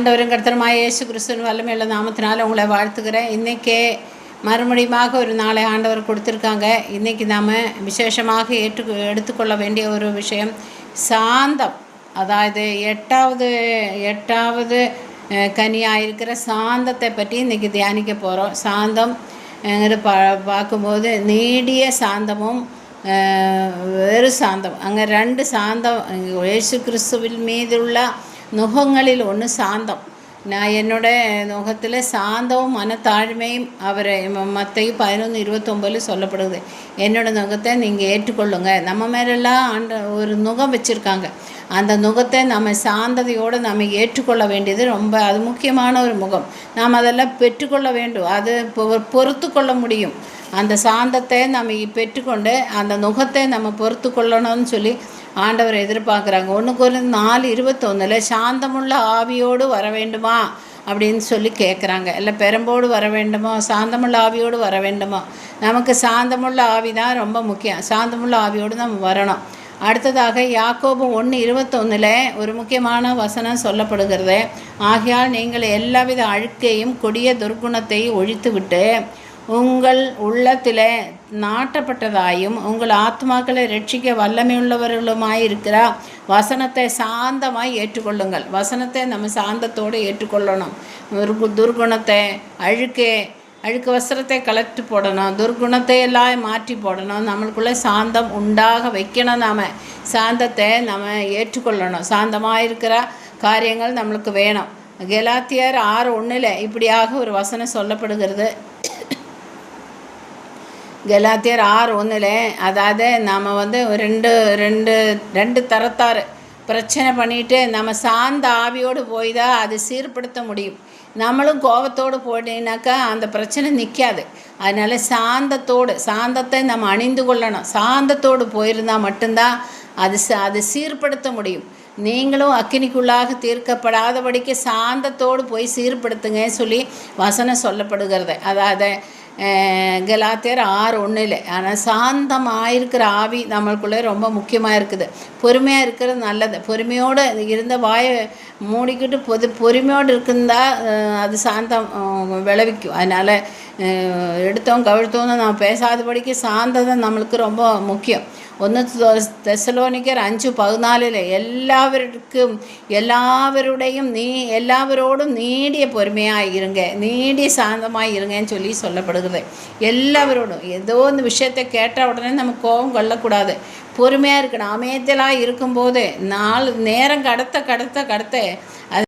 ஆண்டவரும் கர்த்தருமாய இயேசு கிறிஸ்துவின் வல்லமையுள்ள நாமத்தினால உங்களை வாழ்த்துக்கிறேன் இன்றைக்கே மறுபடியுமாக ஒரு நாளை ஆண்டவர் கொடுத்துருக்காங்க. இன்றைக்கி நாம் விசேஷமாக ஏற்று எடுத்துக்கொள்ள வேண்டிய ஒரு விஷயம் சாந்தம். அதாவது எட்டாவது எட்டாவது கனியாக இருக்கிற சாந்தத்தை பற்றி இன்றைக்கி தியானிக்க போகிறோம் சாந்தம் அஹ், பா பார்க்கும்போது நீடிய சாந்தமும் வேறு சாந்தம். அங்கே ரெண்டு சாந்தம் இயேசு கிறிஸ்துவின் மீதுள்ள நுகங்களில் ஒன்று சாந்தம். நான் என்னோட நுகத்தில் சாந்தமும் மனத்தாழ்மையும் அவரை மற்றையும் பதினொன்று இருபத்தொம்பதில் சொல்லப்படுது. என்னோட நுகத்தை நீங்கள் ஏற்றுக்கொள்ளுங்க. நம்ம மேலெல்லாம் அந்த ஒரு நுகம் வச்சுருக்காங்க. அந்த நுகத்தை நம்ம சாந்ததையோடு நம்ம ஏற்றுக்கொள்ள வேண்டியது ரொம்ப அது முக்கியமான ஒரு முகம். நாம் அதெல்லாம் பெற்றுக்கொள்ள வேண்டும். அது பொறுத்து கொள்ள முடியும். அந்த சாந்தத்தை நம்ம பெற்றுக்கொண்டு அந்த நுகத்தை நம்ம பொறுத்து கொள்ளணும்னு சொல்லி ஆண்டவர் எதிர்பார்க்குறாங்க. ஒன்றுக்கு ஒரு நாலு இருபத்தொன்னில் சாந்தமுள்ள ஆவியோடு வர வேண்டுமா அப்படின்னு சொல்லி கேட்குறாங்க இல்லை பெரம்போடு வர வேண்டுமோ சாந்தமுள்ள ஆவியோடு வர வேண்டுமோ நமக்கு சாந்தமுள்ள ஆவி தான் ரொம்ப முக்கியம். சாந்தமுள்ள ஆவியோடு நம்ம வரணும். அடுத்ததாக யாக்கோபு ஒன்று இருபத்தொன்னில் ஒரு முக்கியமான வசனம் சொல்லப்படுகிறது. ஆகையால் நீங்கள் எல்லாவித அழுக்கையும் கொடிய துர்க்குணத்தையும் ஒழித்துவிட்டு உங்கள் உள்ளத்தில் நாட்டப்பட்டதாயும் உங்கள் ஆத்மாக்களை ரட்சிக்க வல்லமையுள்ளவர்களுமாய் இருக்கிற வசனத்தை சாந்தமாய் ஏற்றுக்கொள்ளுங்கள். வசனத்தை நம்ம சாந்தத்தோடு ஏற்றுக்கொள்ளணும். துர்குணத்தை அழுக்கே அழுக்கு வஸ்திரத்தை கலெக்ட் போடணும். துர்குணத்தை எல்லாம் மாற்றி போடணும். நம்மளுக்குள்ளே சாந்தம் உண்டாக வைக்கணும் நாம். சாந்தத்தை நம்ம ஏற்றுக்கொள்ளணும். சாந்தமாக இருக்கிற காரியங்கள் நம்மளுக்கு வேணும். கெலாத்தியர் ஆறு ஒன்றில் இப்படியாக ஒரு வசனம் சொல்லப்படுகிறது. கலாத்தியர் ஆறு ஒன்றில் அதாவது நாம் வந்து ரெண்டு ரெண்டு ரெண்டு தரத்தார். பிரச்சனை பண்ணிட்டு நம்ம சாந்த ஆவியோடு போய் தான் அது சீர்படுத்த முடியும். நம்மளும் கோபத்தோடு போயிட்டீங்கனாக்கா அந்த பிரச்சனை நிற்காது அதனால் சாந்தத்தோடு சாந்தத்தை நம்ம அணிந்து கொள்ளணும். சாந்தத்தோடு போயிருந்தால் மட்டும்தான் அது ச- அது சீர்படுத்த முடியும். நீங்களும் அக்கினிக்குள்ளாக தீர்க்கப்படாதபடிக்கு சாந்தத்தோடு போய் சீர்படுத்துங்க சொல்லி வசனம் சொல்லப்படுகிறது. அதாவது கலாத்தியர் ஆறு ஒன்றில் ஆனால் சாந்தமாக இருக்கிற ஆவி நம்மளுக்குள்ளே ரொம்ப முக்கியமாக இருக்குது பொறுமையாக இருக்கிறது நல்லது. பொறுமையோடு இருந்த வாயை மூடிக்கிட்டு பொது பொறுமையோடு இருக்குந்தா அது சாந்தம் விளைவிக்கும். அதனால் எடுத்தோம் கவிழ்த்தோன்னு நான் பேசாதபடிக்கு சாந்ததை நம்மளுக்கு ரொம்ப முக்கியம். ஒன்று தெசலோனிக்கர் அஞ்சு பதினாலில் எல்லாவருக்கும் எல்லாவருடையும் நீ எல்லாவரோடும் நீடிய பொறுமையாக இருங்க நீடிய சாந்தமாக இருங்கன்னு சொல்லி சொல்லப்படுகிறது எல்லாவரோடும் ஏதோ இந்த விஷயத்தை கேட்ட உடனே நம்ம கோபம் கொள்ளக்கூடாது பொறுமையாக இருக்கணும் அமைதியலாக இருக்கும்போது நாள் நேரம் கடத்த கடத்த கடத்த அது